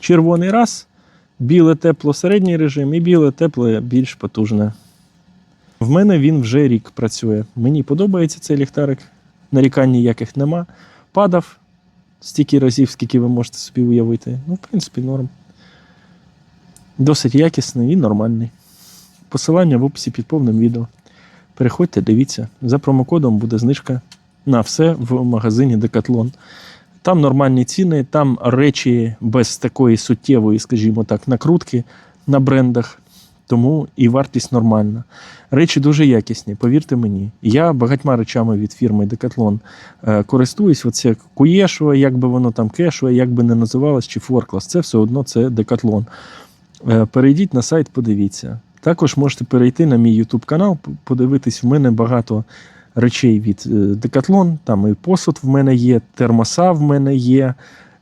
Червоний раз, біле тепло середній режим і біле тепле більш потужне. В мене він вже рік працює. Мені подобається цей ліхтарик. Нарікань ніяких нема. Падав стільки разів, скільки ви можете собі уявити. Ну, в принципі, норм. Досить якісний і нормальний. Посилання в описі під повним відео. Переходьте, дивіться. За промокодом буде знижка на все в магазині Decathlon. Там нормальні ціни, там речі без такої суттєвої, скажімо так, накрутки на брендах. Тому і вартість нормальна. Речі дуже якісні, повірте мені. Я багатьма речами від фірми е, користуюсь. Оце Куєшова, як би воно там кешова, як би не називалось, чи Форклас. Це все одно це Decathlon. Е, Перейдіть на сайт, подивіться. Також можете перейти на мій YouTube канал, подивитись, в мене багато речей від е, Decathlon. Там і посуд в мене є, термоса в мене є.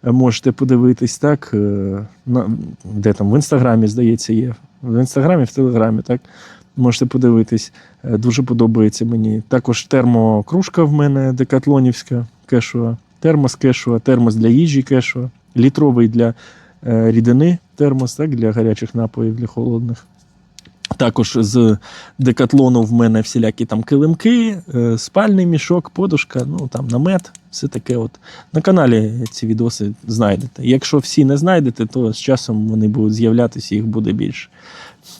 Е, Можете подивитись, так. е, На, де там, в інстаграмі, здається, є. В інстаграмі, в телеграмі, так. Можете подивитись. Дуже подобається мені. Також термокружка в мене декатлонівська кешова, термос кешова, термос для їжі кешова, літровий для рідини термос, так, для гарячих напоїв, для холодних. Також з декатлону в мене всілякі там килимки, е, спальний мішок, подушка, ну там намет, все таке. От. На каналі ці відоси знайдете. Якщо всі не знайдете, то з часом вони будуть з'являтися, їх буде більше.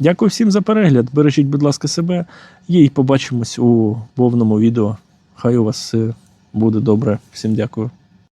Дякую всім за перегляд. Бережіть, будь ласка, себе і побачимось у повному відео. Хай у вас все буде добре. Всім дякую.